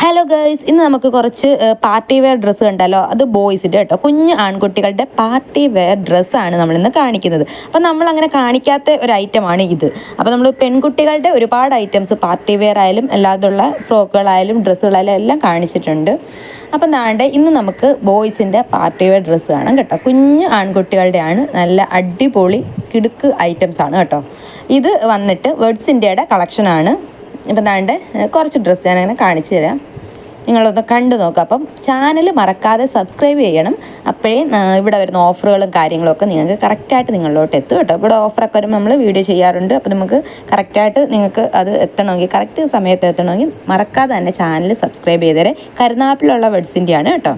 Hello girls ഇന്ന് നമുക്ക് കുറച്ച് പാർട്ടി വെയർ ഡ്രസ്സ് കണ്ടല്ലോ. അത് ബോയ്സിന്റെ കേട്ടോ. കുഞ്ഞ് ആൺകുട്ടികളുടെ പാർട്ടി വെയർ ഡ്രസ്സാണ് നമ്മളിന്ന് കാണിക്കുന്നത്. അപ്പോൾ നമ്മൾ അങ്ങനെ കാണിക്കാത്ത ഒരു ഐറ്റമാണ് ഇത്. അപ്പോൾ നമ്മൾ പെൺകുട്ടികളുടെ ഒരുപാട് ഐറ്റംസ് പാർട്ടി വെയർ ആയാലും അല്ലാതുള്ള ഫ്രോക്കുകളായാലും ഡ്രസ്സുകളായാലും എല്ലാം കാണിച്ചിട്ടുണ്ട്. അപ്പം നാണ്ടെ ഇന്ന് നമുക്ക് ബോയ്സിന്റെ പാർട്ടി വെയർ ഡ്രസ്സ് കാണാം കേട്ടോ. കുഞ്ഞ് ആൺകുട്ടികളുടെയാണ് നല്ല അടിപൊളി കിടുക്ക് ഐറ്റംസ് ആണ് കേട്ടോ. ഇത് വന്നിട്ട് വേർഡ്സിന്റെയുടെ കളക്ഷനാണ് ഇപ്പം താണ്ട് കുറച്ച് ഡ്രസ്സ് ഞാൻ അങ്ങനെ കാണിച്ചു തരാം. നിങ്ങളൊന്ന് കണ്ടു നോക്കുക അപ്പം ചാനൽ മറക്കാതെ സബ്സ്ക്രൈബ് ചെയ്യണം. അപ്പോഴേ ഇവിടെ വരുന്ന ഓഫറുകളും കാര്യങ്ങളൊക്കെ നിങ്ങൾക്ക് കറക്റ്റായിട്ട് നിങ്ങളിലോട്ട് എത്തും കേട്ടോ. ഇവിടെ ഓഫറൊക്കെ വരുമ്പോൾ നമ്മൾ വീഡിയോ ചെയ്യാറുണ്ട്. അപ്പോൾ നമുക്ക് കറക്റ്റായിട്ട് നിങ്ങൾക്ക് അത് എത്തണമെങ്കിൽ കറക്റ്റ് സമയത്ത് എത്തണമെങ്കിൽ മറക്കാതെ തന്നെ ചാനൽ സബ്സ്ക്രൈബ് ചെയ്തേരെ കരുനാപ്പിലുള്ള വെഡ്സിന്റെയാണ് കേട്ടോ.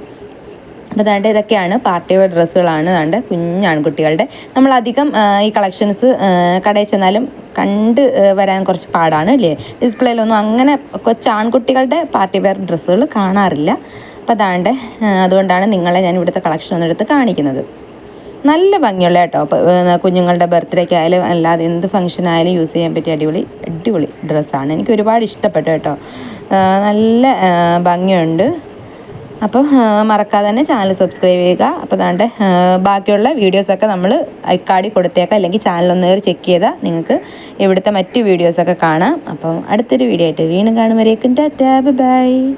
അപ്പോൾ ദാണ്ട് ഇതൊക്കെയാണ് പാർട്ടി വെയർ ഡ്രസ്സുകളാണ് ദാണ്ട് കുഞ്ഞാൺകുട്ടികളുടെ നമ്മളധികം ഈ കളക്ഷൻസ് കടയിൽ ചെന്നാലും കണ്ട് വരാൻ കുറച്ച് പാടാണ് അല്ലേ? ഡിസ്പ്ലേയിലൊന്നും അങ്ങനെ കൊച്ചാൺകുട്ടികളുടെ പാർട്ടി വെയർ ഡ്രസ്സുകൾ കാണാറില്ല. അപ്പോൾ അതാണ്ട് അതുകൊണ്ടാണ് നിങ്ങളെ ഞാൻ ഇവിടുത്തെ കളക്ഷൻ ഒന്നെടുത്ത് കാണിക്കുന്നത്. നല്ല ഭംഗിയുള്ള കേട്ടോ. കുഞ്ഞുങ്ങളുടെ ബർത്ത്ഡേക്ക് ആയാലും അല്ലാതെ എന്ത് ഫംഗ്ഷൻ ആയാലും യൂസ് ചെയ്യാൻ പറ്റിയ അടിപൊളി അടിപൊളി ഡ്രസ്സാണ് എനിക്ക് ഒരുപാട് ഇഷ്ടപ്പെട്ടു കേട്ടോ. നല്ല ഭംഗിയുണ്ട്. അപ്പോൾ ആ, മറക്കാതെ തന്നെ ചാനൽ സബ്സ്ക്രൈബ് ചെയ്യുക. അപ്പോൾ ദാണ്ട് ബാക്കിയുള്ള വീഡിയോസൊക്കെ നമ്മൾ ഐക്കാടി കൊടുത്തേക്കാം. അല്ലെങ്കിൽ ചാനലൊന്ന് കയറി ചെക്ക് ചെയ്താൽ നിങ്ങൾക്ക് ഇവിടുത്തെ മറ്റ് വീഡിയോസൊക്കെ കാണാം. അപ്പം അടുത്തൊരു വീഡിയോ ആയിട്ട് വീണ്ടും കാണുമ്പോഴേക്കും ടാറ്റാ ബൈ.